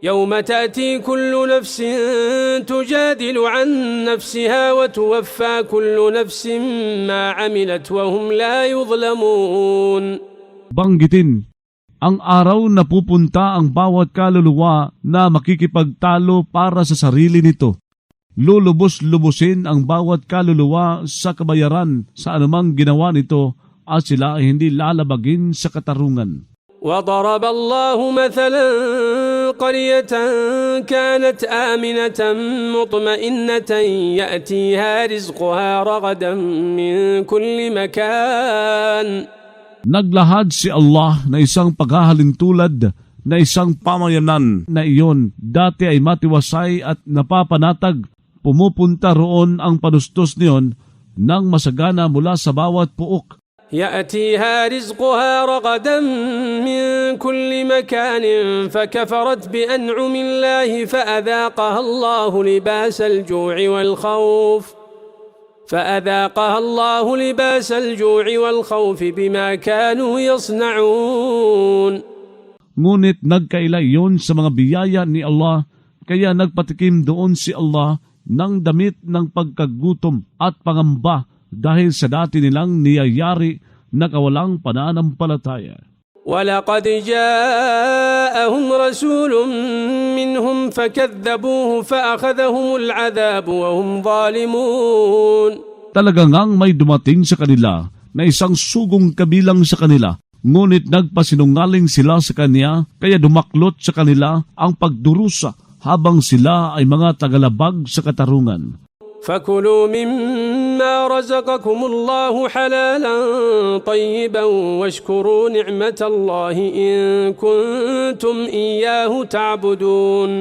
يوم تأتي كل نفس تجادل عن نفسها وتوفى كل نفس ما عملت وهم لا يظلمون Banggitin, ang araw na pupunta ang bawat kaluluwa na makikipagtalo para sa sarili nito. Lulubos-lubusin ang bawat kaluluwa sa kabayaran sa anumang ginawa nito at sila ay hindi lalabagin sa katarungan. وضرب الله مثلا قرية كانت آمنة مطمئنة يأتيها رزقها رغدا من كل مكان Naglahad si Allah na isang paghahalintulad na isang pamayanan na iyon dati ay matiwasay at napapanatag. Pumupunta roon ang panustos niyon ng masagana mula sa bawat puok. يأتيها رزقها رغدا من كل مكان فكفرت بأنعم الله فأذاقها الله لباس الجوع والخوف فأذاقها الله لباس الجوع والخوف بما كانوا يصنعون. Ngunit nagkaila iyon sa mga biyaya ni Allah, kaya nagpatikim doon si Allah ng damit ng pagkagutom at pangamba dahil sa dati nilang niyayari na kawalang pananampalataya. ولقد جاءهم رسول منهم فكذبوه فأخذهم العذاب وهم ظالمون Talaga ngang may dumating sa kanila na isang sugong kabilang sa kanila, ngunit nagpasinungaling sila sa kanya, kaya dumaklot sa kanila ang pagdurusa habang sila ay mga tagalabag sa katarungan. فكلوا مما رزقكم الله حلالا طيبا واشكروا نعمة الله إن كنتم إياه تعبدون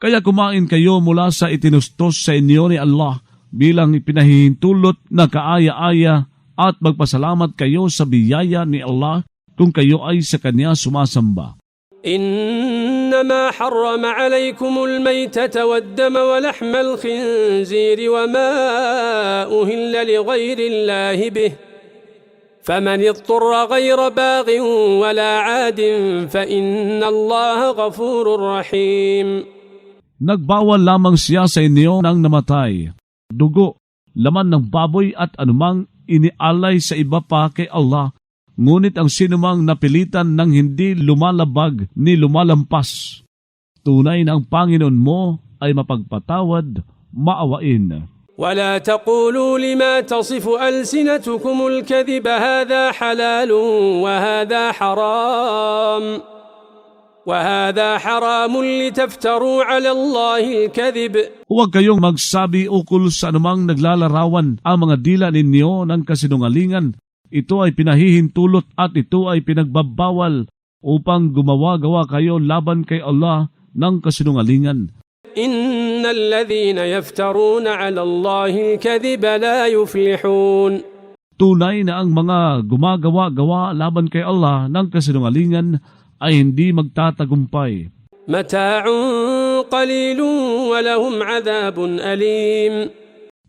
Kaya kumain kayo mula sa itinustos sa inyo ni Allah bilang ipinahihintulot na kaaya-aya at magpasalamat kayo sa biyaya ni Allah kung kayo ay sa Kanya sumasamba. إنما حرم عليكم الميتة والدم ولحم الخنزير وما أهل لغير الله به. فمن اضطر غير باغ ولا عاد فإن الله غفور رحيم. Nagbawal lamang siya sa inyo ng namatay, dugo, laman ng baboy at anumang inialay sa iba pa kay Allah. ngunit ang sinumang napilitan ng hindi lumalabag ni lumalampas. Tunay na ang Panginoon mo ay mapagpatawad, maawain. ولا تقولوا لما تصف ألسنتكم الكذب هذا حلال وهذا حرام وهذا حرام لتفتروا على الله الكذب Huwag kayong magsabi ukol sa anumang naglalarawan ang mga dila ninyo ng kasinungalingan. Ito ay pinahihintulot at ito ay pinagbabawal upang gumawa-gawa kayo laban kay Allah ng kasinungalingan. إن الذين يفترون على الله الكذب لا يفلحون Tunay na ang mga gumagawa-gawa laban kay Allah ng kasinungalingan ay hindi magtatagumpay. متاع قليل ولهم عذاب أليم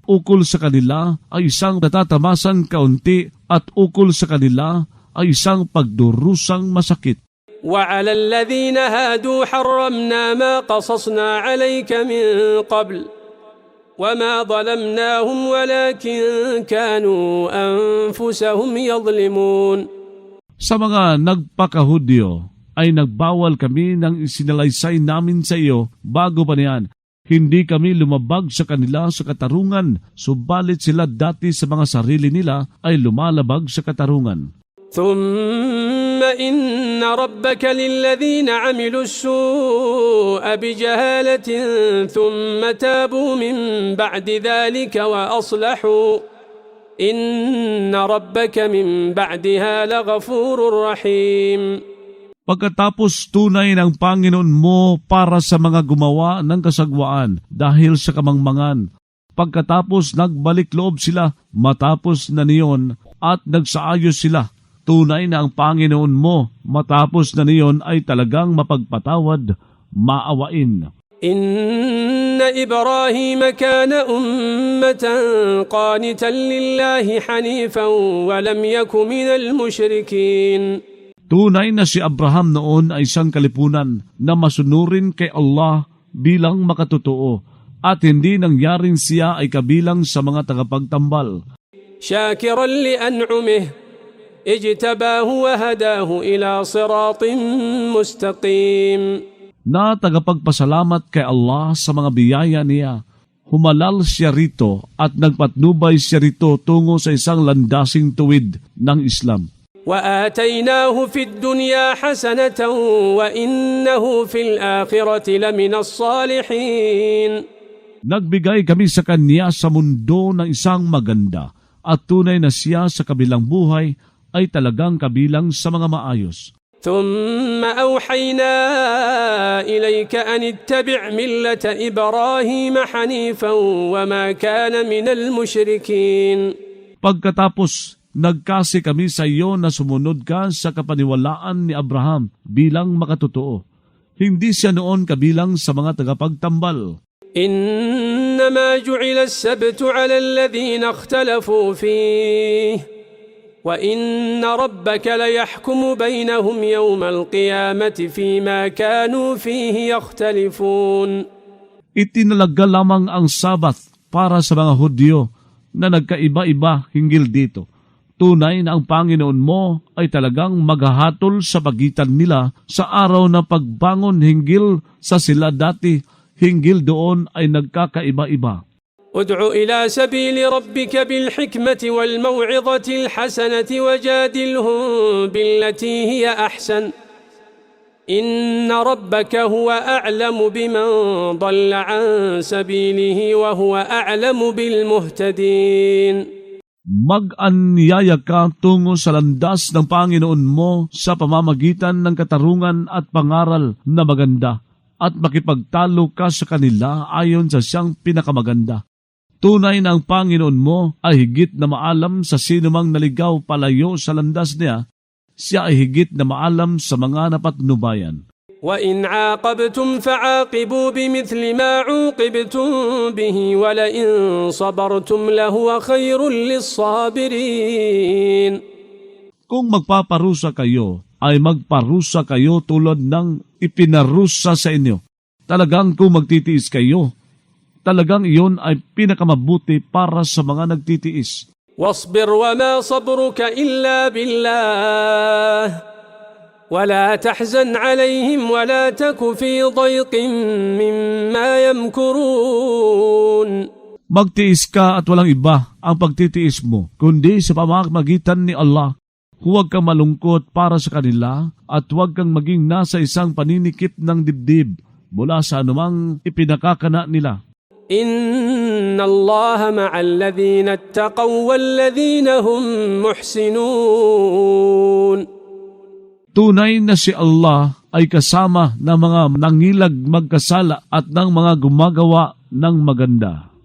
Ukol sa kanila ay isang natatamasan kaunti at ukol sa kanila ay isang pagdurusang masakit. وعلى الذين هادوا حرمنا ما قصصنا عليك من قبل وما ظلمناهم ولكن كانوا أنفسهم يظلمون Sa mga nagpakahudyo ay nagbawal kami ng isinalaysay namin sa iyo bago pa niyan. Hindi kami lumabag sa kanila sa katarungan, subalit sila dati sa mga sarili nila ay lumalabag sa katarungan. ثم إن ربك للذين عملوا السوء بجهالة ثم تابوا من بعد ذلك وأصلحوا إن ربك من بعدها لغفور رحيم Pagkatapos tunay ng Panginoon mo para sa mga gumawa ng kasagwaan dahil sa kamangmangan. Pagkatapos nagbalik loob sila matapos na niyon at nagsaayos sila. Tunay na ang Panginoon mo matapos na niyon ay talagang mapagpatawad, maawain. إن إبراهيم كان أمة قانتا لله حنيفا ولم يك من المشركين Tunay na si Abraham noon ay isang kalipunan na masunurin kay Allah bilang makatotoo at hindi nangyaring siya ay kabilang sa mga tagapagtambal. شاكرا لأنعمه اجتباه وهداه إلى صراط مستقيم na tagapagpasalamat kay Allah sa mga biyaya niya. Humalal siya rito at nagpatnubay siya rito tungo sa isang landasing tuwid ng Islam. وآتيناه في الدنيا حسنة وإنه في الآخرة لمن الصالحين Nagbigay kami sa kanya sa mundo ng isang maganda at tunay na siya sa kabilang buhay ay talagang kabilang sa mga maayos. ثم أوحينا إليك أن اتبع ملة إبراهيم حنيفا وما كان من المشركين Pagkatapos, nagkasi kami sa iyo na sumunod ka sa kapaniwalaan ni Abraham bilang makatotoo. Hindi siya noon kabilang sa mga tagapagtambal. إنما جعل السبت على الذين اختلفوا فيه وإن ربك ليحكم بينهم يوم القيامة فيما كانوا فيه يختلفون Itinalaga lamang ang Sabath para sa mga Hudyo na nagkaiba-iba hinggil dito. Tunay na ang Panginoon mo ay talagang maghahatol sa pagitan nila sa araw na pagbangon hinggil sa sila dati hinggil doon ay nagkakaiba-iba. ادع إلى سبيل ربك بالحكمة والموعظة الحسنة وجادلهم بالتي هي أحسن إن ربك هو أعلم بمن ضل عن سبيله وهو أعلم بالمهتدين Mag-anyaya ka tungo sa landas ng Panginoon mo sa pamamagitan ng katarungan at pangaral na maganda at makipagtalo ka sa kanila ayon sa siyang pinakamaganda. Tunay na ang Panginoon mo ay higit na maalam sa sinumang naligaw palayo sa landas niya, siya ay higit na maalam sa mga napatnubayan. وإن عاقبتم فعاقبوا بمثل ما عوقبتم به ولئن صبرتم لهو خير للصابرين Kung magpaparusa kayo, ay magparusa kayo tulad ng ipinarusa sa inyo. Talagang kung magtitiis kayo, talagang iyon ay pinakamabuti para sa mga nagtitiis. واصبر وما صبرك إلا بالله ولا تحزن عليهم ولا تك في ضيق مما يمكرون Magtiis ka at walang iba ang pagtitiis mo, kundi sa pamamagitan ni Allah. Huwag kang malungkot para sa kanila at huwag kang maging nasa isang paninikip ng dibdib mula sa anumang ipinakakana nila. إن الله مع الذين اتقوا والذين هم محسنون Tunay na si Allah ay kasama ng mga nangilag magkasala at ng mga gumagawa ng maganda.